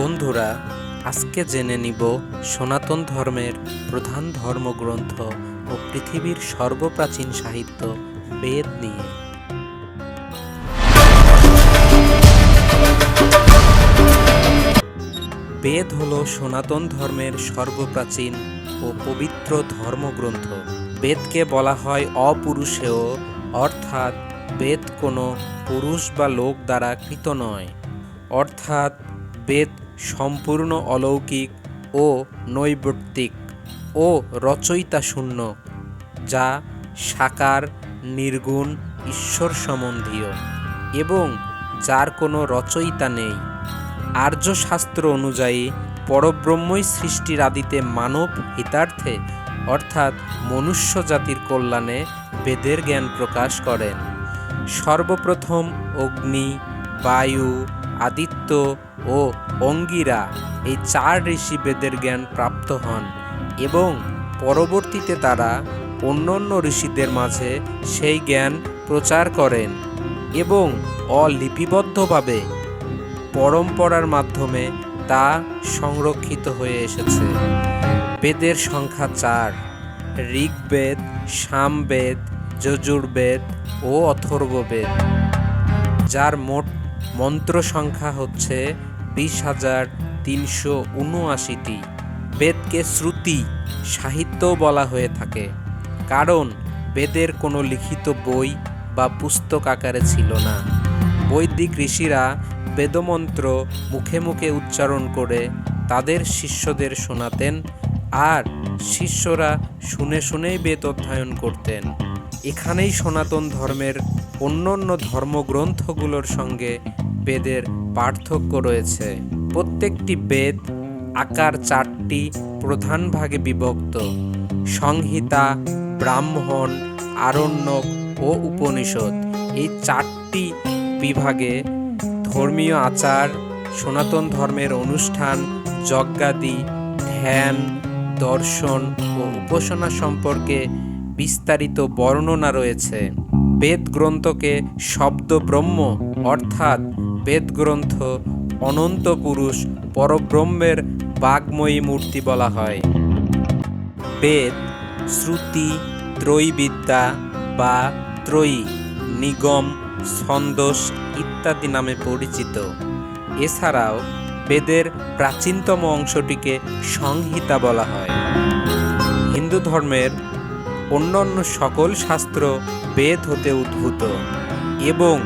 বন্ধুরা, আজকে জেনে নিব সনাতন ধর্মের প্রধান ধর্মগ্রন্থ ও পৃথিবীর সর্বপ্রাচীন সাহিত্য, বেদ নিয়ে। বেদ হল সনাতন ধর্মের সর্বপ্রাচীন ও পবিত্র ধর্মগ্রন্থ। বেদকে বলা হয় অপুরুষেয়, অর্থাৎ বেদ কোনো পুরুষ বা লোক দ্বারা কৃত নয়। অর্থাৎ বেদ সম্পূর্ণ অলৌকিক ও নৈবর্তিক ও রচয়িতা শূন্য যা সাকার, নির্গুণ ঈশ্বর সম্বন্ধীয় এবং যার কোনো রচয়িতা নেই। আর্য শাস্ত্র অনুযায়ী পরব্রহ্মই সৃষ্টির আদিতে মানব হিতার্থে, অর্থাৎ মনুষ্য জাতির কল্যাণে বেদের জ্ঞান প্রকাশ করেন। সর্বপ্রথম অগ্নি, বায়ু আদিত্য ও অঙ্গিরা এই চার ঋষি বেদের জ্ঞান প্রাপ্ত হন এবং পরবর্তীতে তারা অন্যান্য ঋষিদের মাঝে সেই জ্ঞান প্রচার করেন এবং অলিপিবদ্ধভাবে পরম্পরার মাধ্যমে তা সংরক্ষিত হয়ে এসেছে। বেদের সংখ্যা চার, ঋগ্বেদ, সামবেদ, যজুর্বেদ ও অথর্ববেদ, যার মোট মন্ত্র সংখ্যা হচ্ছে বিশ হাজার তিনশো উনআশিটি। বেদকে শ্রুতি সাহিত্যও বলা হয়ে থাকে। কারণ, বেদের কোনো লিখিত বই বা পুস্তক আকারে ছিল না। বৈদিক ঋষিরা বেদমন্ত্র মুখে মুখে উচ্চারণ করে তাদের শিষ্যদের শোনাতেন আর শিষ্যরা শুনে শুনেই বেদ অধ্যয়ন করতেন। এখানেই সনাতন ধর্মের অন্যান্য ধর্মগ্রন্থগুলোর সঙ্গে বেদের পার্থক্য রয়েছে। প্রত্যেকটি বেদ আকার চারটি প্রধান ভাগে বিভক্ত। সংহিতা, ব্রাহ্মণ, আরণ্যক ও উপনিষদ এই চারটি বিভাগে ধর্মীয় আচার, সনাতন ধর্মের অনুষ্ঠান, যজ্ঞাদি, ধ্যান, দর্শন ও উপাসনা সম্পর্কে বিস্তারিত বর্ণনা রয়েছে। বেদ গ্রন্থকে শব্দ ব্রহ্ম অর্থাৎ বেদ গ্রন্থ অনন্ত পুরুষ পরব্রহ্মের বাগ্ময়ী মূর্তি বলা হয়। বেদ, শ্রুতি ত্রয়ীবিদ্যা বা ত্রয়ী, নিগম, ছন্দস ইত্যাদি নামে পরিচিত। এছাড়াও বেদের প্রাচীনতম অংশটিকে সংহিতা বলা হয়। হিন্দু ধর্মের অন্যান্য সকল শাস্ত্র বেদ হতে উদ্ভূত এবং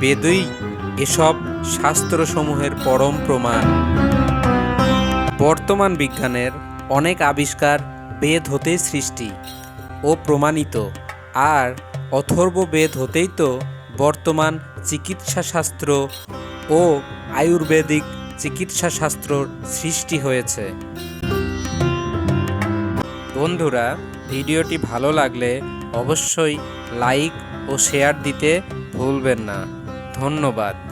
বেদই এসব শাস্ত্রসমূহের পরম প্রমাণ। বর্তমান বিজ্ঞানের অনেক আবিষ্কার বেদ হতেই সৃষ্টি ও প্রমাণিত, আর অথর্ব বেদ হতেই তো বর্তমান চিকিৎসা শাস্ত্র ও আয়ুর্বেদিক চিকিৎসা শাস্ত্রর সৃষ্টি হয়েছে। বন্ধুরা ভিডিওটি ভালো লাগলে অবশ্যই লাইক ও শেয়ার দিতে ভুলবেন না। ধন্যবাদ।